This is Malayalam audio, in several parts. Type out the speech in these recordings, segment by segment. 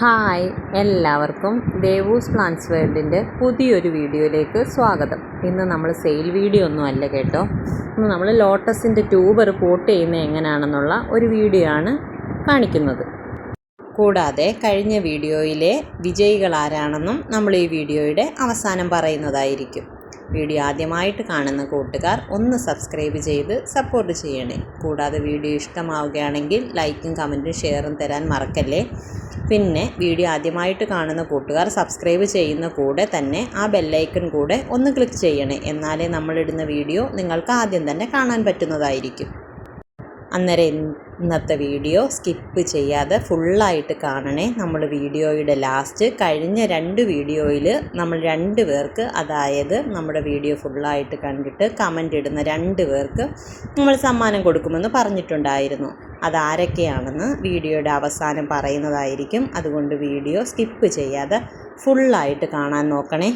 ഹായ് എല്ലാവർക്കും ദേവൂസ് പ്ലാന്റ്സ് വേൾഡിന്റെ പുതിയൊരു വീഡിയോയിലേക്ക് സ്വാഗതം. ഇന്ന് നമ്മൾ സെയിൽ വീഡിയോ ഒന്നും അല്ല കേട്ടോ. ഇന്ന് നമ്മൾ ലോട്ടസിന്റെ ട്യൂബർ പോട്ട് ചെയ്യുന്നത് എങ്ങനെയാണെന്നുള്ള ഒരു വീഡിയോ ആണ് കാണിക്കുന്നത്. കൂടാതെ കഴിഞ്ഞ വീഡിയോയിലെ വിജയികൾ ആരാണെന്നും നമ്മൾ ഈ വീഡിയോയുടെ അവസാനം പറയുന്നതായിരിക്കും. വീഡിയോ ആദ്യമായിട്ട് കാണുന്ന കൂട്ടുകാർ ഒന്ന് സബ്സ്ക്രൈബ് ചെയ്ത് സപ്പോർട്ട് ചെയ്യണേ. കൂടാതെ വീഡിയോ ഇഷ്ടമാവുകയാണെങ്കിൽ ലൈക്കും കമന്റും ഷെയറും തരാൻ മറക്കല്ലേ? പിന്നെ വീഡിയോ ആദ്യമായിട്ട് കാണുന്ന കൂട്ടുകാർ സബ്സ്ക്രൈബ് ചെയ്യുന്ന കൂടെ തന്നെ ആ ബെല്ലൈക്കൺ കൂടെ ഒന്ന് ക്ലിക്ക് ചെയ്യണേ. എന്നാലേ നമ്മളിടുന്ന വീഡിയോ നിങ്ങൾക്ക് ആദ്യം തന്നെ കാണാൻ പറ്റുന്നതായിരിക്കും. അന്നേരം ഇന്നത്തെ വീഡിയോ സ്കിപ്പ് ചെയ്യാതെ ഫുള്ളായിട്ട് കാണണേ. നമ്മൾ വീഡിയോയുടെ ലാസ്റ്റ് കഴിഞ്ഞ രണ്ട് വീഡിയോയിൽ നമ്മൾ രണ്ട് പേർക്ക് അതായത് നമ്മുടെ വീഡിയോ ഫുള്ളായിട്ട് കണ്ടിട്ട് കമന്റ് ഇടുന്ന രണ്ട് പേർക്ക് നമ്മൾ സമ്മാനം കൊടുക്കുമെന്ന് പറഞ്ഞിട്ടുണ്ടായിരുന്നു. അതാരൊക്കെയാണെന്ന് വീഡിയോയുടെ അവസാനം പറയുന്നതായിരിക്കും. അതുകൊണ്ട് വീഡിയോ സ്കിപ്പ് ചെയ്യാതെ ഫുള്ളായിട്ട് കാണാൻ നോക്കണേ.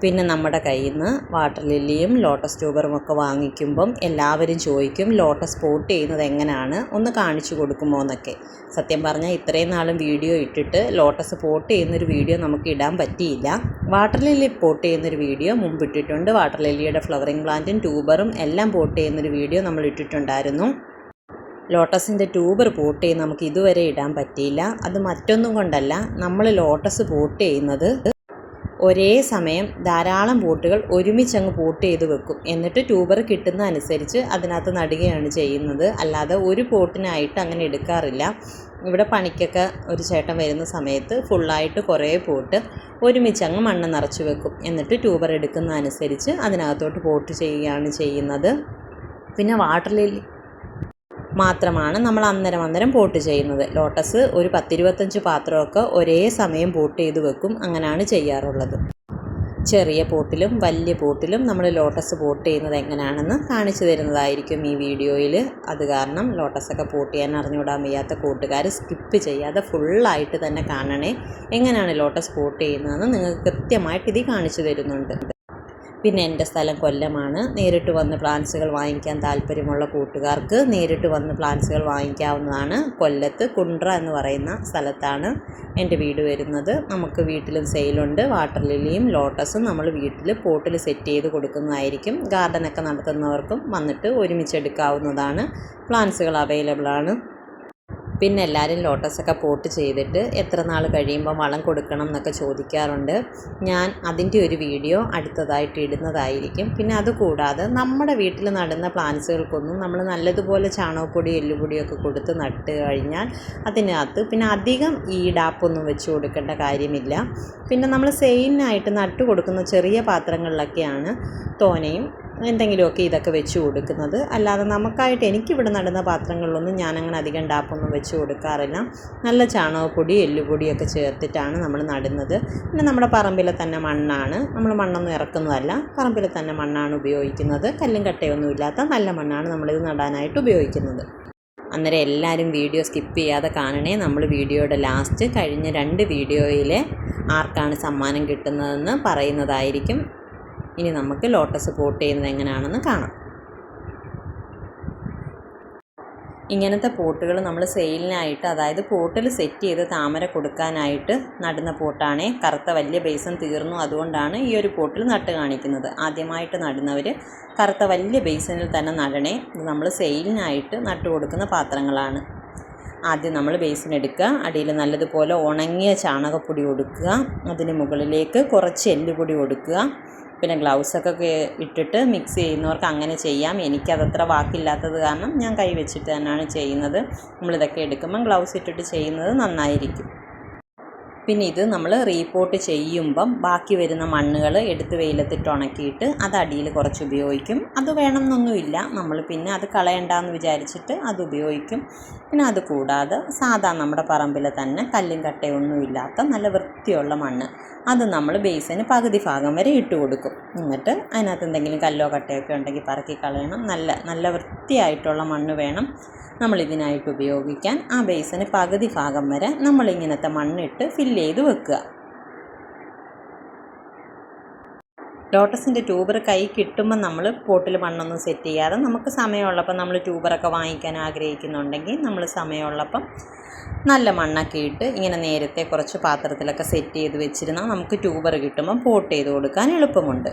പിന്നെ നമ്മുടെ കയ്യിൽ നിന്ന് വാട്ടർ ലില്ലിയും ലോട്ടസ് ട്യൂബറും ഒക്കെ വാങ്ങിക്കുമ്പം എല്ലാവരും ചോദിക്കും ലോട്ടസ് പോട്ട് ചെയ്യുന്നത് എങ്ങനെയാണ് ഒന്ന് കാണിച്ചു കൊടുക്കുമോ? എന്നൊക്കെ. സത്യം പറഞ്ഞാൽ ഇത്രയും നാളും വീഡിയോ ഇട്ടിട്ട് ലോട്ടസ് പോട്ട് ചെയ്യുന്നൊരു വീഡിയോ നമുക്ക് ഇടാൻ പറ്റിയില്ല. വാട്ടർ ലില്ലി പോട്ട് ചെയ്യുന്നൊരു വീഡിയോ മുമ്പ് ഇട്ടിട്ടുണ്ട്. വാട്ടർ ലില്ലിയുടെ ഫ്ലവറിംഗ് പ്ലാന്റും ട്യൂബറും എല്ലാം പോട്ട് ചെയ്യുന്നൊരു വീഡിയോ നമ്മൾ ഇട്ടിട്ടുണ്ടായിരുന്നു. ലോട്ടസിന്റെ ട്യൂബർ പോട്ട് ചെയ്ത് നമുക്ക് ഇതുവരെ ഇടാൻ പറ്റിയില്ല. അത് മറ്റൊന്നും കൊണ്ടല്ല നമ്മൾ ലോട്ടസ് പോട്ട് ചെയ്യുന്നത് ഒരേ സമയം ധാരാളം ബോട്ടുകൾ ഒരുമിച്ചങ്ങ് പോട്ട് ചെയ്ത് വെക്കും. എന്നിട്ട് ട്യൂബർ കിട്ടുന്ന അനുസരിച്ച് അതിനകത്ത് നടുകയാണ് ചെയ്യുന്നത്. അല്ലാതെ ഒരു പോട്ടിനായിട്ട് അങ്ങനെ എടുക്കാറില്ല. ഇവിടെ പണിക്കൊക്കെ ഒരു ചേട്ടൻ വരുന്ന സമയത്ത് ഫുള്ളായിട്ട് കുറേ പോട്ട് ഒരുമിച്ചങ്ങ് മണ്ണ് നിറച്ച് വെക്കും. എന്നിട്ട് ട്യൂബർ എടുക്കുന്ന അനുസരിച്ച് അതിനകത്തോട്ട് പോട്ട് ചെയ്യുകയാണ് ചെയ്യുന്നത്. പിന്നെ വാട്ടർ ലില്ലി മാത്രമാണ് നമ്മൾ അന്നേരം അന്നേരം പോട്ട് ചെയ്യുന്നത്. ലോട്ടസ് ഒരു പത്തിരുപത്തഞ്ച് പാത്രമൊക്കെ ഒരേ സമയം പോട്ട് ചെയ്ത് വെക്കും. അങ്ങനെയാണ് ചെയ്യാറുള്ളത്. ചെറിയ പോട്ടിലും വലിയ പോട്ടിലും നമ്മൾ ലോട്ടസ് പോട്ട് ചെയ്യുന്നത് എങ്ങനെയാണെന്ന് കാണിച്ചു തരുന്നതായിരിക്കും ഈ വീഡിയോയിൽ. അത് കാരണം ലോട്ടസൊക്കെ പോട്ട് ചെയ്യാൻ അറിഞ്ഞുവിടാൻ വയ്യാത്ത കൂട്ടുകാർ സ്കിപ്പ് ചെയ്യാതെ ഫുള്ളായിട്ട് തന്നെ കാണണേ എങ്ങനെയാണ് ലോട്ടസ് പോട്ട് ചെയ്യുന്നതെന്ന് നിങ്ങൾക്ക് കൃത്യമായിട്ട് ഇത് കാണിച്ചു തരുന്നുണ്ട്. പിന്നെ എന്റെ സ്ഥലം കൊല്ലമാണ്. നേരിട്ട് വന്ന് പ്ലാന്റ്സുകൾ വാങ്ങിക്കാൻ താല്പര്യമുള്ള കൂട്ടുകാർക്ക് നേരിട്ട് വന്ന് പ്ലാന്റ്സുകൾ വാങ്ങിക്കാവുന്നതാണ്. കൊല്ലത്ത് കുണ്ട്ര എന്ന് പറയുന്ന സ്ഥലത്താണ് എന്റെ വീട് വരുന്നത്. നമുക്ക് വീട്ടിലും സെയിലുണ്ട്. വാട്ടർ ലില്ലിയും ലോട്ടസും നമ്മൾ വീട്ടിൽ പോട്ടിൽ സെറ്റ് ചെയ്ത് കൊടുക്കുന്നതായിരിക്കും. ഗാർഡനൊക്കെ നടത്തുന്നവർക്കും വന്നിട്ട് ഒരുമിച്ച് എടുക്കാവുന്നതാണ്. പ്ലാന്റ്സുകൾ അവൈലബിൾ ആണ് പിന്നെ എല്ലാവരും ലോട്ടസൊക്കെ പോട്ട് ചെയ്തിട്ട് എത്ര നാൾ കഴിയുമ്പോൾ വളം കൊടുക്കണം എന്നൊക്കെ ചോദിക്കാറുണ്ട്. ഞാൻ അതിന്റെ ഒരു വീഡിയോ അടുത്തതായിട്ട് ഇടുന്നതായിരിക്കും. പിന്നെ അതുകൂടാതെ നമ്മുടെ വീട്ടിൽ നടുന്ന പ്ലാന്റ്സുകൾക്കൊന്നും നമ്മൾ നല്ലതുപോലെ ചാണകപ്പൊടി എല്ലുപൊടിയൊക്കെ കൊടുത്ത് നട്ട് കഴിഞ്ഞാൽ അതിനകത്ത് പിന്നെ അധികം ഈ ഡാപ്പൊന്നും വെച്ച് കൊടുക്കേണ്ട കാര്യമില്ല. പിന്നെ നമ്മൾ സെയിനായിട്ട് നട്ട് കൊടുക്കുന്ന ചെറിയ പാത്രങ്ങളിലൊക്കെയാണ് തോനയും എന്തെങ്കിലുമൊക്കെ ഇതൊക്കെ വെച്ച് കൊടുക്കുന്നത്. അല്ലാതെ നമുക്കായിട്ട് എനിക്കിവിടെ നടുന്ന പാത്രങ്ങളിലൊന്നും ഞാനങ്ങനെ അധികം ഡാപ്പൊന്നും വെച്ച് കൊടുക്കാറില്ല. നല്ല ചാണകപ്പൊടി എല്ലുപൊടിയൊക്കെ ചേർത്തിട്ടാണ് നമ്മൾ നടുന്നത്. പിന്നെ നമ്മുടെ പറമ്പിലെ തന്നെ മണ്ണാണ്. നമ്മൾ മണ്ണൊന്നും ഇറക്കുന്നതല്ല. പറമ്പിലെ തന്നെ മണ്ണാണ് ഉപയോഗിക്കുന്നത്. കല്ലും കട്ടയൊന്നും ഇല്ലാത്ത നല്ല മണ്ണാണ് നമ്മളിത് നടാനായിട്ട് ഉപയോഗിക്കുന്നത്. അന്നേരം എല്ലാവരും വീഡിയോ സ്കിപ്പ് ചെയ്യാതെ കാണണേ. നമ്മൾ വീഡിയോയുടെ ലാസ്റ്റ് കഴിഞ്ഞ രണ്ട് വീഡിയോയിലെ ആർക്കാണ് സമ്മാനം കിട്ടുന്നതെന്ന് പറയുന്നതായിരിക്കും. ഇനി നമുക്ക് ലോട്ടസ് പോട്ട് ചെയ്യുന്നത് എങ്ങനെയാണെന്ന് കാണാം. ഇങ്ങനത്തെ പോട്ടുകൾ നമ്മൾ സെയിലിനായിട്ട് അതായത് പോട്ടിൽ സെറ്റ് ചെയ്ത് താമര കൊടുക്കാനായിട്ട് നടുന്ന പോട്ടാണേ. കറുത്ത വലിയ ബേസൻ തീർന്നു. അതുകൊണ്ടാണ് ഈ ഒരു പോട്ടിൽ നട്ട് കാണിക്കുന്നത്. ആദ്യമായിട്ട് നടുന്നവർ കറുത്ത വലിയ ബേസനിൽ തന്നെ നടണേ. നമ്മൾ സെയിലിനായിട്ട് നട്ട് കൊടുക്കുന്ന പാത്രങ്ങളാണ്. ആദ്യം നമ്മൾ ബേസിൻ എടുക്കുക അടിയിൽ നല്ലതുപോലെ ഉണങ്ങിയ ചാണകപ്പൊടി കൊടുക്കുക അതിന് മുകളിലേക്ക് കുറച്ച് എല്ലുപൊടി കൊടുക്കുക പിന്നെ ഗ്ലൗസൊക്കെ ഇട്ടിട്ട് മിക്സ് ചെയ്യുന്നവർക്ക് അങ്ങനെ ചെയ്യാം. എനിക്കതത്ര വാക്കില്ലാത്തത് കാരണം ഞാൻ കൈ വെച്ചിട്ട് തന്നെയാണ് ചെയ്യുന്നത്. നമ്മളിതൊക്കെ എടുക്കുമ്പം ഗ്ലൗസ് ഇട്ടിട്ട് ചെയ്യുന്നത് നന്നായിരിക്കും. പിന്നെ ഇത് നമ്മൾ റീപോർട്ട് ചെയ്യുമ്പം ബാക്കി വരുന്ന മണ്ണുകൾ എടുത്ത് വെയിലത്തിട്ട് ഉണക്കിയിട്ട് അത് അടിയിൽ കുറച്ച് ഉപയോഗിക്കും. അത് വേണമെന്നൊന്നുമില്ല. നമ്മൾ പിന്നെ അത് കളയണ്ടെന്ന് വിചാരിച്ചിട്ട് അത് ഉപയോഗിക്കും. പിന്നെ അത് കൂടാതെ സാധാ നമ്മുടെ പറമ്പിൽ തന്നെ കല്ലും കട്ടയൊന്നും ഇല്ലാത്ത നല്ല വൃത്തിയുള്ള മണ്ണ്. അത് നമ്മൾ ബേസിന് പകുതി ഭാഗം വരെ ഇട്ട് കൊടുക്കും. എന്നിട്ട് അതിനകത്ത് എന്തെങ്കിലും കല്ലോ കട്ടയൊക്കെ ഉണ്ടെങ്കിൽ പറക്കി കളയണം. നല്ല നല്ല വൃത്തിയായിട്ടുള്ള മണ്ണ് വേണം. നമ്മൾ ഇതിനായിട്ട് ഉപയോഗിക്കാൻ ആ ബേസിന് പകുതി ഭാഗം വരെ നമ്മളിങ്ങനത്തെ മണ്ണിട്ട് ഫില്ല് ചെയ്ത് വെക്കുക. ലോട്ടസിന്റെ ട്യൂബർ കൈ കിട്ടുമ്പോൾ നമ്മൾ പോട്ടിൽ മണ്ണൊന്നും സെറ്റ് ചെയ്യാതെ നമുക്ക് സമയമുള്ളപ്പം നമ്മൾ ട്യൂബറൊക്കെ വാങ്ങിക്കാൻ ആഗ്രഹിക്കുന്നുണ്ടെങ്കിൽ നമ്മൾ സമയമുള്ളപ്പം നല്ല മണ്ണൊക്കെ ഇട്ട് ഇങ്ങനെ നേരത്തെ കുറച്ച് പാത്രത്തിലൊക്കെ സെറ്റ് ചെയ്ത് വെച്ചിരുന്നാൽ നമുക്ക് ട്യൂബർ കിട്ടുമ്പോൾ പോട്ട് ചെയ്ത് കൊടുക്കാൻ എളുപ്പമുണ്ട്.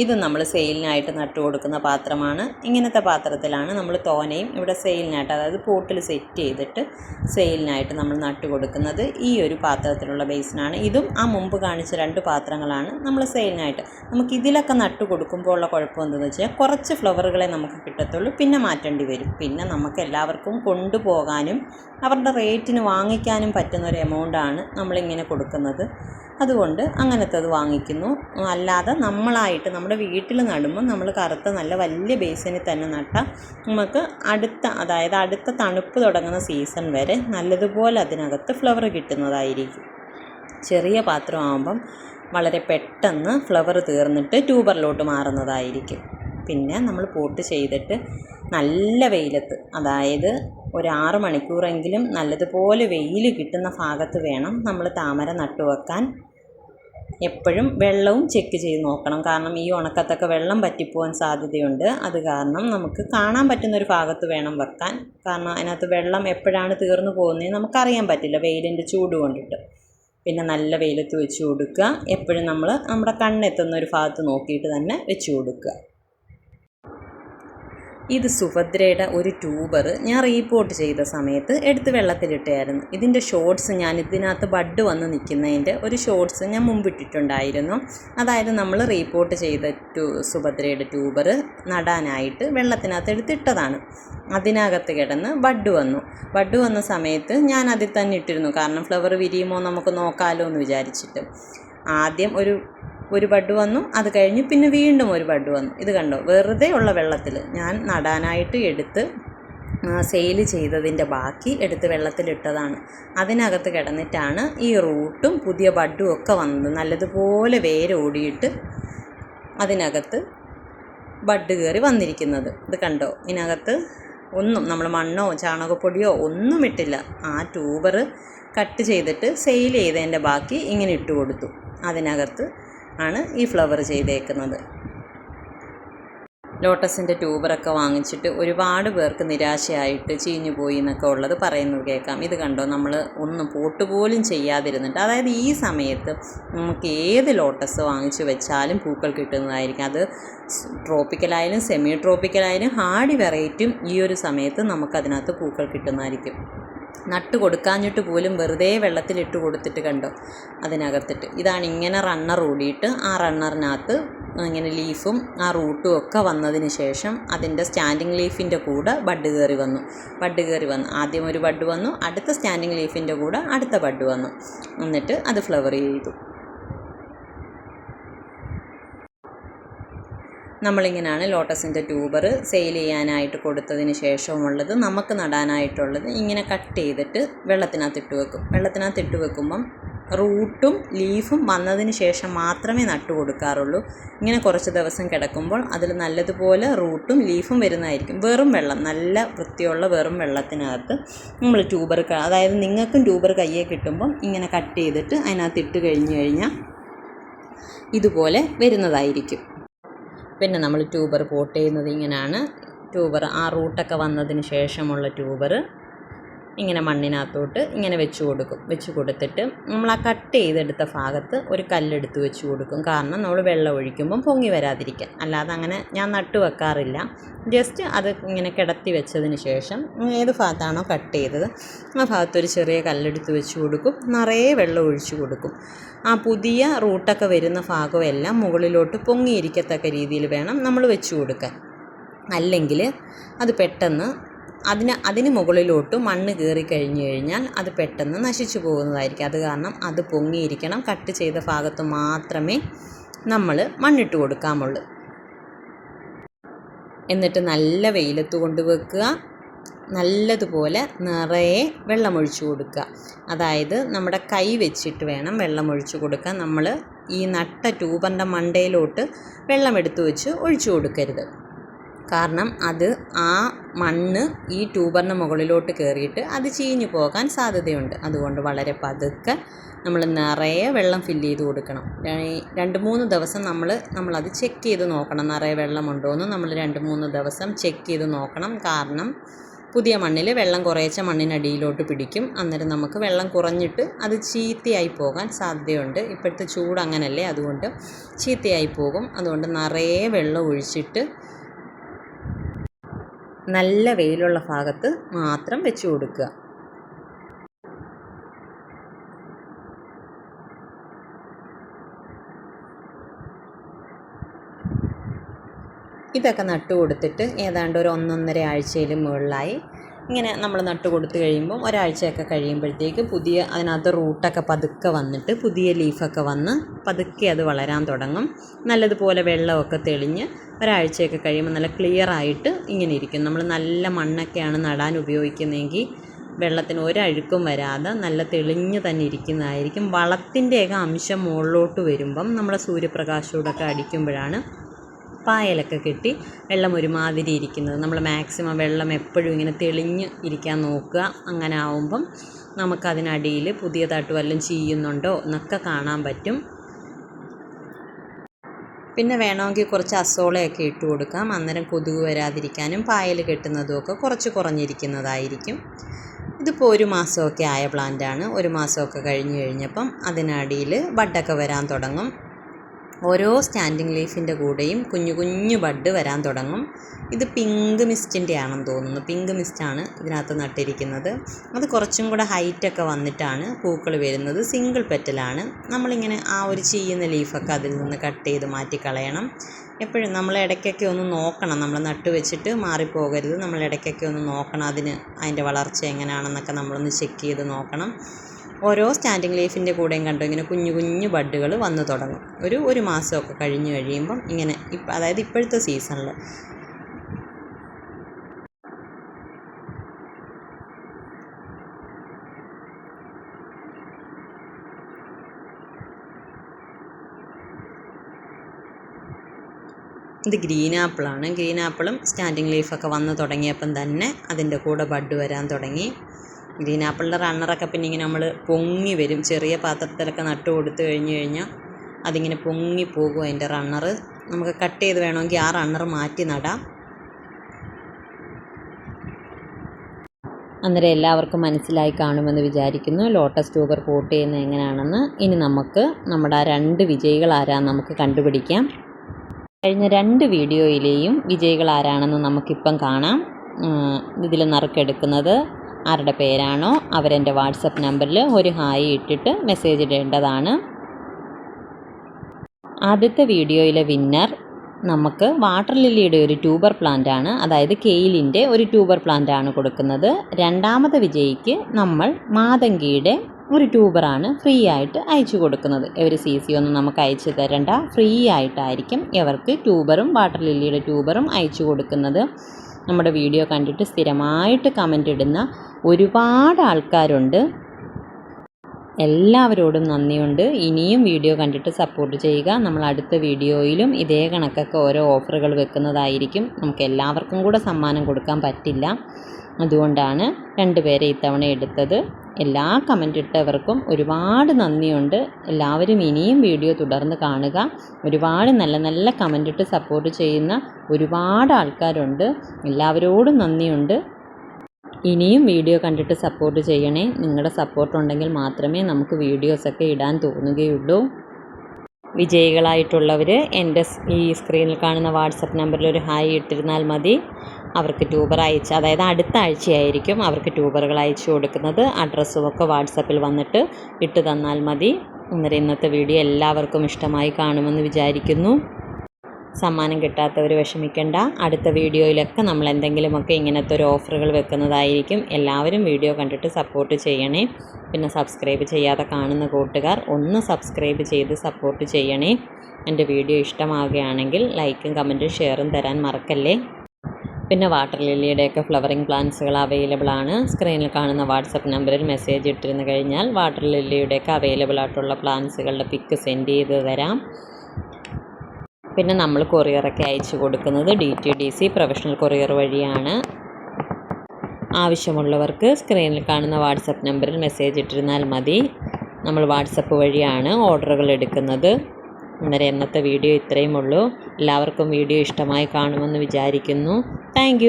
ഇത് നമ്മൾ സെയിലിനായിട്ട് നട്ടു കൊടുക്കുന്ന പാത്രമാണ്. ഇങ്ങനത്തെ പാത്രത്തിലാണ് നമ്മൾ തോനയും ഇവിടെ സെയിലിനായിട്ട് അതായത് പോട്ടിൽ സെറ്റ് ചെയ്തിട്ട് സെയിലിനായിട്ട് നമ്മൾ നട്ടു കൊടുക്കുന്നത് ഈ ഒരു പാത്രത്തിലുള്ള ബേസിനാണ് ഇതും ആ മുമ്പ് കാണിച്ച രണ്ട് പാത്രങ്ങളാണ് നമ്മൾ സെയിലിനായിട്ട്. നമുക്ക് ഇതിലൊക്കെ നട്ടു കൊടുക്കുമ്പോൾ ഉള്ള കുഴപ്പം എന്തെന്ന് വെച്ചാൽ കുറച്ച് ഫ്ലവറുകളെ നമുക്ക് കിട്ടത്തുള്ളൂ പിന്നെ മാറ്റേണ്ടി വരും. പിന്നെ നമുക്ക് എല്ലാവർക്കും കൊണ്ടുപോകാനും അവരുടെ റേറ്റിന് വാങ്ങിക്കാനും പറ്റുന്ന ഒരു എമൗണ്ടാണ് നമ്മളിങ്ങനെ കൊടുക്കുന്നത്. അതുകൊണ്ട് അങ്ങനത്തത് വാങ്ങിക്കുന്നു. അല്ലാതെ നമ്മളായിട്ട് നമ്മുടെ വീട്ടിൽ നടുമ്പോൾ നമ്മൾ കറുത്ത നല്ല വലിയ ബേസിനിൽ തന്നെ നട്ടാൽ നമുക്ക് അടുത്ത അതായത് അടുത്ത തണുപ്പ് തുടങ്ങുന്ന സീസൺ വരെ നല്ലതുപോലെ അതിനകത്ത് ഫ്ലവർ കിട്ടുന്നതായിരിക്കും. ചെറിയ പാത്രമാകുമ്പം വളരെ പെട്ടെന്ന് ഫ്ലവർ തീർന്നിട്ട് ട്യൂബറിലോട്ട് മാറുന്നതായിരിക്കും. പിന്നെ നമ്മൾ പോട്ട് ചെയ്തിട്ട് നല്ല വെയിലത്ത് അതായത് ഒരു ആറ് മണിക്കൂറെങ്കിലും നല്ലതുപോലെ വെയിൽ കിട്ടുന്ന ഭാഗത്ത് വേണം നമ്മൾ താമര നട്ടു വെക്കാൻ. എപ്പോഴും വെള്ളവും ചെക്ക് ചെയ്ത് നോക്കണം. കാരണം ഈ ഉണക്കത്തൊക്കെ വെള്ളം പറ്റിപ്പോവാൻ സാധ്യതയുണ്ട്. അത് കാരണം നമുക്ക് കാണാൻ പറ്റുന്ന ഒരു ഭാഗത്ത് വേണം വെക്കാൻ. കാരണം അതിനകത്ത് വെള്ളം എപ്പോഴാണ് തീർന്നു പോകുന്നത് നമുക്കറിയാൻ പറ്റില്ല. വെയിലിന്റെ ചൂട് കൊണ്ടിട്ട്. പിന്നെ നല്ല വെയിലത്ത് വെച്ച് കൊടുക്കുക. എപ്പോഴും നമ്മൾ നമ്മുടെ കണ്ണെത്തുന്ന ഒരു ഭാഗത്ത് നോക്കിയിട്ട് തന്നെ വെച്ച് കൊടുക്കുക. ഇത് സുഭദ്രയുടെ ഒരു ട്യൂബർ ഞാൻ റീപോർട്ട് ചെയ്ത സമയത്ത് എടുത്ത് വെള്ളത്തിലിട്ടായിരുന്നു. ഇതിന്റെ ഷോർട്സ് ഞാൻ ഇതിനകത്ത് ബഡ് വന്ന് നിൽക്കുന്നതിന്റെ ഒരു ഷോർട്സ് ഞാൻ മുമ്പിട്ടിട്ടുണ്ടായിരുന്നു അതായത് നമ്മൾ റീപോർട്ട് ചെയ്ത ടൂ സുഭദ്രയുടെ ട്യൂബർ നടാനായിട്ട് വെള്ളത്തിനകത്ത് എടുത്തിട്ടതാണ് അതിനകത്ത് കിടന്ന് ബഡ് വന്നു. ബഡ് വന്ന സമയത്ത് ഞാൻ അതിൽ തന്നെ ഇട്ടിരുന്നു. കാരണം ഫ്ലവർ വിരിയുമോ നമുക്ക് നോക്കാമല്ലോ എന്ന് വിചാരിച്ചിട്ട്. ആദ്യം ഒരു ഒരു ബഡ് വന്നു അത് കഴിഞ്ഞ് പിന്നെ വീണ്ടും ഒരു ബഡ് വന്നു. ഇത് കണ്ടോ? വെറുതെ ഉള്ള വെള്ളത്തിൽ ഞാൻ നടാനായിട്ട് എടുത്ത് സെയിൽ ചെയ്തതിന്റെ ബാക്കി എടുത്ത് വെള്ളത്തിലിട്ടതാണ്. അതിനകത്ത് കിടന്നിട്ടാണ് ഈ റൂട്ടും പുതിയ ബഡും ഒക്കെ വന്നത്. നല്ലതുപോലെ വേരോടിയിട്ട് അതിനകത്ത് ബഡ് കയറി വന്നിരിക്കുന്നത്. ഇത് കണ്ടോ? ഇതിനകത്ത് ഒന്നും നമ്മൾ മണ്ണോ ചാണകപ്പൊടിയോ ഒന്നും ഇട്ടില്ല. ആ ട്യൂബർ കട്ട് ചെയ്തിട്ട് സെയിൽ ചെയ്തതിന്റെ ബാക്കി ഇങ്ങനെ ഇട്ട് കൊടുത്തു. അതിനകത്ത് ആണ് ഈ ഫ്ലവർ ചെയ്തേക്കുന്നത്. ലോട്ടസിന്റെ ട്യൂബറൊക്കെ വാങ്ങിച്ചിട്ട് ഒരുപാട് പേർക്ക് നിരാശയായിട്ട് ചീഞ്ഞു പോയി എന്നൊക്കെ ഉള്ളത് പറയുന്നത് കേൾക്കാം. ഇത് കണ്ടോ? നമ്മൾ ഒന്നും പോട്ട് പോലും ചെയ്യാതിരുന്നിട്ട് അതായത് ഈ സമയത്ത് നമുക്ക് ഏത് ലോട്ടസ് വാങ്ങിച്ച് വെച്ചാലും പൂക്കൾ കിട്ടുന്നതായിരിക്കും. അത് ട്രോപ്പിക്കലായാലും സെമി ട്രോപ്പിക്കലായാലും ഹാർഡി വെറൈറ്റിയും ഈ ഒരു സമയത്ത് നമുക്കതിനകത്ത് പൂക്കൾ കിട്ടുന്നതായിരിക്കും. നട്ട് കൊടുക്കാഞ്ഞിട്ട് പോലും വെറുതെ വെള്ളത്തിലിട്ട് കൊടുത്തിട്ട് കണ്ടോ? അതിനകത്തിട്ട്. ഇതാണ് ഇങ്ങനെ റണ്ണർ ഓടിയിട്ട് ആ റണ്ണറിനകത്ത് ഇങ്ങനെ ലീഫും ആ റൂട്ടും ഒക്കെ വന്നതിന് ശേഷം അതിന്റെ സ്റ്റാൻഡിങ് ലീഫിന്റെ കൂടെ ബഡ് കയറി വന്നു. ബഡ് കയറി വന്നു. ആദ്യം ഒരു ബഡ് വന്നു. അടുത്ത സ്റ്റാൻഡിങ് ലീഫിന്റെ കൂടെ അടുത്ത ബഡ് വന്നു. എന്നിട്ട് അത് ഫ്ലവർ ചെയ്തു. നമ്മളിങ്ങനെയാണ് ലോട്ടസിന്റെ ട്യൂബർ. സെയിൽ ചെയ്യാനായിട്ട് കൊടുത്തതിന് ശേഷമുള്ളത് നമുക്ക് നടാനായിട്ടുള്ളത് ഇങ്ങനെ കട്ട് ചെയ്തിട്ട് വെള്ളത്തിനകത്ത് ഇട്ട് വെക്കും. വെള്ളത്തിനകത്ത് ഇട്ട് വെക്കുമ്പം റൂട്ടും ലീഫും വന്നതിന് ശേഷം മാത്രമേ നട്ടു കൊടുക്കാറുള്ളൂ. ഇങ്ങനെ കുറച്ച് ദിവസം കിടക്കുമ്പോൾ അതിൽ നല്ലതുപോലെ റൂട്ടും ലീഫും വരുന്നതായിരിക്കും. വെറും വെള്ളം നല്ല വൃത്തിയുള്ള വെറും വെള്ളത്തിനകത്ത് നമ്മൾ ട്യൂബർ അതായത് നിങ്ങൾക്കും ട്യൂബർ കയ്യെ കിട്ടുമ്പം ഇങ്ങനെ കട്ട് ചെയ്തിട്ട് അതിനകത്ത് ഇട്ട് കഴിഞ്ഞ് കഴിഞ്ഞാൽ ഇതുപോലെ വരുന്നതായിരിക്കും. പിന്നെ നമ്മൾ ട്യൂബർ പോട്ട് ചെയ്യുന്നത് ഇങ്ങനെയാണ്. ട്യൂബർ ആ റൂട്ടൊക്കെ വന്നതിന് ശേഷമുള്ള ട്യൂബർ. ഇങ്ങനെ മണ്ണിനകത്തോട്ട് ഇങ്ങനെ വെച്ച് കൊടുക്കും. വെച്ച് കൊടുത്തിട്ട് നമ്മൾ ആ കട്ട് ചെയ്തെടുത്ത ഭാഗത്ത് ഒരു കല്ലെടുത്ത് വെച്ച് കൊടുക്കും. കാരണം നമ്മൾ വെള്ളം ഒഴിക്കുമ്പം പൊങ്ങി വരാതിരിക്കാൻ. അല്ലാതെ അങ്ങനെ ഞാൻ നട്ടു വെക്കാറില്ല. ജസ്റ്റ് അത് ഇങ്ങനെ കിടത്തി വെച്ചതിന് ശേഷം ഏത് ഭാഗത്താണോ കട്ട് ചെയ്തത് ആ ഭാഗത്ത് ഒരു ചെറിയ കല്ലെടുത്ത് വെച്ച് കൊടുക്കും. നിറയെ വെള്ളം ഒഴിച്ച് കൊടുക്കും. ആ പുതിയ റൂട്ടൊക്കെ വരുന്ന ഭാഗമെല്ലാം മുകളിലോട്ട് പൊങ്ങിയിരിക്കത്തക്ക രീതിയിൽ വേണം നമ്മൾ വെച്ച് കൊടുക്കാൻ. അല്ലെങ്കിൽ അത് പെട്ടെന്ന് അതിന് അതിന് മുകളിലോട്ട് മണ്ണ് കയറി കഴിഞ്ഞു കഴിഞ്ഞാൽ അത് പെട്ടെന്ന് നശിച്ചു പോകുന്നതായിരിക്കും. അത് കാരണം അത് പൊങ്ങിയിരിക്കണം. കട്ട് ചെയ്ത ഭാഗത്ത് മാത്രമേ നമ്മൾ മണ്ണിട്ട് കൊടുക്കാമുള്ളൂ എന്നിട്ട് നല്ല വെയിലത്ത് കൊണ്ടുവെക്കുക നല്ലതുപോലെ നിറയെ വെള്ളമൊഴിച്ചു കൊടുക്കുക. അതായത് നമ്മുടെ കൈ വെച്ചിട്ട് വേണം വെള്ളമൊഴിച്ചു കൊടുക്കാൻ. നമ്മൾ ഈ നട്ട ട്യൂബറിന്റെ മണ്ടയിലോട്ട് വെള്ളം എടുത്ത് വെച്ച് ഒഴിച്ചു കൊടുക്കരുത്. കാരണം അത് ആ മണ്ണ് ഈ ട്യൂബറിന് മുകളിലോട്ട് കയറിയിട്ട് അത് ചീഞ്ഞു പോകാൻ സാധ്യതയുണ്ട്. അതുകൊണ്ട് വളരെ പതുക്കെ നമ്മൾ നിറയെ വെള്ളം ഫില്ല് ചെയ്ത് കൊടുക്കണം. രണ്ട് മൂന്ന് ദിവസം നമ്മൾ നമ്മളത് ചെക്ക് ചെയ്ത് നോക്കണം. നിറയെ വെള്ളമുണ്ടോ എന്ന് നമ്മൾ രണ്ട് മൂന്ന് ദിവസം ചെക്ക് ചെയ്ത് നോക്കണം. കാരണം പുതിയ മണ്ണിൽ വെള്ളം കുറേച്ച മണ്ണിനടിയിലോട്ട് പിടിക്കും. അന്നേരം നമുക്ക് വെള്ളം കുറഞ്ഞിട്ട് അത് ചീത്തയായി പോകാൻ സാധ്യതയുണ്ട്. ഇപ്പോഴത്തെ ചൂട് അങ്ങനല്ലേ. അതുകൊണ്ട് ചീത്തയായി പോകും. അതുകൊണ്ട് നിറയെ വെള്ളം ഒഴിച്ചിട്ട് നല്ല വെയിലുള്ള ഭാഗത്ത് മാത്രം വെച്ച് കൊടുക്കുക. ഇതൊക്കെ നട്ടു കൊടുത്തിട്ട് ഏതാണ്ട് ഒരു ഒന്നൊന്നര ആഴ്ചയിലും മുകളിലായി ഇങ്ങനെ നമ്മൾ നട്ട് കൊടുത്തു കഴിയുമ്പം ഒരാഴ്ചയൊക്കെ കഴിയുമ്പോഴത്തേക്ക് പുതിയ അതിനകത്ത് റൂട്ടൊക്കെ പതുക്കെ വന്നിട്ട് പുതിയ ലീഫൊക്കെ വന്ന് പതുക്കെ അത് വളരാൻ തുടങ്ങും. നല്ലതുപോലെ വെള്ളമൊക്കെ തെളിഞ്ഞ് ഒരാഴ്ചയൊക്കെ കഴിയുമ്പോൾ നല്ല ക്ലിയർ ആയിട്ട് ഇങ്ങനെ ഇരിക്കും. നമ്മൾ നല്ല മണ്ണൊക്കെയാണ് നടാൻ ഉപയോഗിക്കുന്നതെങ്കിൽ വെള്ളത്തിന് ഒരഴുക്കും വരാതെ നല്ല തെളിഞ്ഞ് തന്നെ ഇരിക്കുന്നതായിരിക്കും. വളത്തിന്റെയൊക്കെ അംശം മുകളിലോട്ട് വരുമ്പം നമ്മൾ സൂര്യപ്രകാശത്തോടൊക്കെ അടിക്കുമ്പോഴാണ് പായലൊക്കെ കെട്ടി വെള്ളം ഒരുമാതിരി ഇരിക്കുന്നത്. നമ്മൾ മാക്സിമം വെള്ളം എപ്പോഴും ഇങ്ങനെ തെളിഞ്ഞ് ഇരിക്കാൻ നോക്കുക. അങ്ങനെ ആവുമ്പം നമുക്കതിനടിയിൽ പുതിയതായിട്ട് വല്ലതും ചെയ്യുന്നുണ്ടോ എന്നൊക്കെ കാണാൻ പറ്റും. പിന്നെ വേണമെങ്കിൽ കുറച്ച് അസോളയൊക്കെ ഇട്ട് കൊടുക്കാം. അന്നേരം കൊതുക് വരാതിരിക്കാനും പായൽ കെട്ടുന്നതും ഒക്കെ കുറച്ച് കുറഞ്ഞിരിക്കുന്നതായിരിക്കും. ഇതിപ്പോൾ ഒരു മാസമൊക്കെ ആയ പ്ലാന്റാണ് ഒരു മാസമൊക്കെ കഴിഞ്ഞ് കഴിഞ്ഞപ്പം അതിനടിയിൽ ബഡൊക്കെ വരാൻ തുടങ്ങും. ഓരോ സ്റ്റാൻഡിങ് ലീഫിന്റെ കൂടെയും കുഞ്ഞു കുഞ്ഞു ബഡ് വരാൻ തുടങ്ങും. ഇത് പിങ്ക് മിസ്റ്റിന്റെ ആണെന്ന് തോന്നുന്നു. പിങ്ക് മിസ്റ്റാണ് ഇതിനകത്ത് നട്ടിരിക്കുന്നത്. അത് കുറച്ചും കൂടെ ഹൈറ്റൊക്കെ വന്നിട്ടാണ് പൂക്കൾ വരുന്നത്. സിംഗിൾ പെറ്റലാണ്. നമ്മളിങ്ങനെ ആ ഒരു ചെയ്യുന്ന ലീഫൊക്കെ അതിൽ നിന്ന് കട്ട് ചെയ്ത് മാറ്റിക്കളയണം എപ്പോഴും നമ്മൾ ഇടയ്ക്കൊക്കെ ഒന്ന് നോക്കണം. നമ്മൾ നട്ടു വെച്ചിട്ട് മാറിപ്പോകരുത്. നമ്മൾ ഇടയ്ക്കൊക്കെ ഒന്ന് നോക്കണം അതിന് അതിന്റെ വളർച്ച എങ്ങനെയാണെന്നൊക്കെ നമ്മളൊന്ന് ചെക്ക് ചെയ്ത് നോക്കണം. ഓരോ സ്റ്റാൻഡിങ് ലീഫിന്റെ കൂടെയും കണ്ടു ഇങ്ങനെ കുഞ്ഞു കുഞ്ഞു ബഡ്ഡുകൾ വന്നു തുടങ്ങും. ഒരു ഒരു മാസമൊക്കെ കഴിഞ്ഞ് കഴിയുമ്പം ഇങ്ങനെ ഇപ്പം അതായത് ഇപ്പോഴത്തെ സീസണിൽ ഇത് ഗ്രീൻ ആപ്പിളാണ്. ഗ്രീൻ ആപ്പിളും സ്റ്റാൻഡിങ് ലീഫൊക്കെ വന്ന് തുടങ്ങിയപ്പം തന്നെ അതിന്റെ കൂടെ ബഡ് വരാൻ തുടങ്ങി. ഗ്രീൻ ആപ്പിളിന്റെ റണ്ണറൊക്കെ പിന്നെ ഇങ്ങനെ നമ്മൾ പൊങ്ങി വരും. ചെറിയ പാത്രത്തിലൊക്കെ നട്ട് കൊടുത്തു കഴിഞ്ഞ് കഴിഞ്ഞാൽ അതിങ്ങനെ പൊങ്ങി പോകും അതിന്റെ റണ്ണർ നമുക്ക് കട്ട് ചെയ്ത് വേണമെങ്കിൽ ആ റണ്ണർ മാറ്റി നടാം. അന്നേരം എല്ലാവർക്കും മനസ്സിലായി കാണുമെന്ന് വിചാരിക്കുന്നു. ലോട്ടസ് ട്യൂബർ കോട്ട് ചെയ്യുന്നത് എങ്ങനെയാണെന്ന് ഇനി നമുക്ക് നമ്മുടെ ആ രണ്ട് വിജയികൾ ആരാന്ന് നമുക്ക് കണ്ടുപിടിക്കാം. കഴിഞ്ഞ രണ്ട് വീഡിയോയിലെയും വിജയികൾ ആരാണെന്ന് നമുക്കിപ്പം കാണാം. ഇതിൽ നറുക്കെടുക്കുന്നത് ആരുടെ പേരാണോ അവരെന്റെ വാട്സപ്പ് നമ്പറിൽ ഒരു ഹായ് ഇട്ടിട്ട് മെസ്സേജ് ഇടേണ്ടതാണ്. ആദ്യത്തെ വീഡിയോയിലെ വിന്നർ നമുക്ക് വാട്ടർ ലില്ലിയുടെ ഒരു ട്യൂബർ പ്ലാന്റ് ആണ്. അതായത് കെയിലിന്റെ ഒരു ട്യൂബർ പ്ലാന്റ് ആണ് കൊടുക്കുന്നത്. രണ്ടാമത്തെ വിജയിക്ക് നമ്മൾ മാതങ്കിയുടെ ഒരു ട്യൂബറാണ് ഫ്രീ ആയിട്ട് അയച്ചു കൊടുക്കുന്നത്. ഇവർ സി സി ഒന്നും നമുക്ക് അയച്ചു തരേണ്ട. ഫ്രീ ആയിട്ടായിരിക്കും ഇവർക്ക് ട്യൂബറും വാട്ടർ ലില്ലിയുടെ ട്യൂബറും അയച്ചു കൊടുക്കുന്നത്. നമ്മുടെ വീഡിയോ കണ്ടിട്ട് സ്ഥിരമായിട്ട് കമന്റ് ഇടുന്ന ഒരുപാട് ആൾക്കാരുണ്ട്. എല്ലാവരോടും നന്ദിയുണ്ട്. ഇനിയും വീഡിയോ കണ്ടിട്ട് സപ്പോർട്ട് ചെയ്യുക. നമ്മൾ അടുത്ത വീഡിയോയിലും ഇതേ കണക്കൊക്കെ ഓരോ ഓഫറുകൾ വെക്കുന്നതായിരിക്കും. നമുക്ക് എല്ലാവർക്കും കൂടെ സമ്മാനം കൊടുക്കാൻ പറ്റില്ല. അതുകൊണ്ടാണ് രണ്ടുപേരെ ഇത്തവണ എടുത്തത്. എല്ലാ കമന്റ് ഇട്ടവർക്കും ഒരുപാട് നന്ദിയുണ്ട്. എല്ലാവരും ഇനിയും വീഡിയോ തുടർന്ന് കാണുക. ഒരുപാട് നല്ല നല്ല കമന്റ് ഇട്ട് സപ്പോർട്ട് ചെയ്യുന്ന ഒരുപാട് ആൾക്കാരുണ്ട്. എല്ലാവരോടും നന്ദിയുണ്ട്. ഇനിയും വീഡിയോ കണ്ടിട്ട് സപ്പോർട്ട് ചെയ്യണേ. നിങ്ങളുടെ സപ്പോർട്ട് ഉണ്ടെങ്കിൽ മാത്രമേ നമുക്ക് വീഡിയോസൊക്കെ ഇടാൻ തോന്നുകയുള്ളൂ. വിജയികളായിട്ടുള്ളവർ എന്റെ ഈ സ്ക്രീനിൽ കാണുന്ന വാട്സപ്പ് നമ്പറിൽ ഒരു ഹായ് ഇട്ടിരുന്നാൽ മതി. അവർക്ക് ട്യൂബർ അയച്ച് അതായത് അടുത്ത ആഴ്ചയായിരിക്കും അവർക്ക് ട്യൂബറുകൾ അയച്ചു കൊടുക്കുന്നത്. അഡ്രസ്സും ഒക്കെ വാട്സപ്പിൽ വന്നിട്ട് ഇട്ട് തന്നാൽ മതി. അന്നേരം ഇന്നത്തെ വീഡിയോ എല്ലാവർക്കും ഇഷ്ടമായി കാണുമെന്ന് വിചാരിക്കുന്നു. സമ്മാനം കിട്ടാത്തവർ വിഷമിക്കേണ്ട. അടുത്ത വീഡിയോയിലൊക്കെ നമ്മൾ എന്തെങ്കിലുമൊക്കെ ഇങ്ങനത്തെ ഒരു ഓഫറുകൾ വെക്കുന്നതായിരിക്കും. എല്ലാവരും വീഡിയോ കണ്ടിട്ട് സപ്പോർട്ട് ചെയ്യണേ. പിന്നെ സബ്സ്ക്രൈബ് ചെയ്യാതെ കാണുന്ന കൂട്ടുകാർ ഒന്ന് സബ്സ്ക്രൈബ് ചെയ്ത് സപ്പോർട്ട് ചെയ്യണേ. എന്റെ വീഡിയോ ഇഷ്ടമാവുകയാണെങ്കിൽ ലൈക്കും കമന്റും ഷെയറും തരാൻ മറക്കല്ലേ? പിന്നെ വാട്ടർ ലില്ലിയുടെയൊക്കെ ഫ്ലവറിങ് പ്ലാന്റ്സുകൾ അവൈലബിൾ ആണ്. സ്ക്രീനിൽ കാണുന്ന വാട്സപ്പ് നമ്പറിൽ മെസ്സേജ് ഇട്ടിരുന്നു കഴിഞ്ഞാൽ വാട്ടർ ലില്ലിയുടെയൊക്കെ അവൈലബിൾ ആയിട്ടുള്ള പ്ലാന്റ്സുകളുടെ പിക്ക് സെൻഡ് ചെയ്ത് തരാം. പിന്നെ നമ്മൾ കൊറിയറൊക്കെ അയച്ചു കൊടുക്കുന്നത് D T D C professional courier വഴിയാണ്. ആവശ്യമുള്ളവർക്ക് സ്ക്രീനിൽ കാണുന്ന വാട്സപ്പ് നമ്പറിൽ മെസ്സേജ് ഇട്ടിരുന്നാൽ മതി. നമ്മൾ വാട്സപ്പ് വഴിയാണ് ഓർഡറുകൾ എടുക്കുന്നത്. അന്നേരം ഇന്നത്തെ വീഡിയോ ഇത്രയും ഉള്ളൂ. എല്ലാവർക്കും വീഡിയോ ഇഷ്ടമായി കാണുമെന്ന് വിചാരിക്കുന്നു. താങ്ക്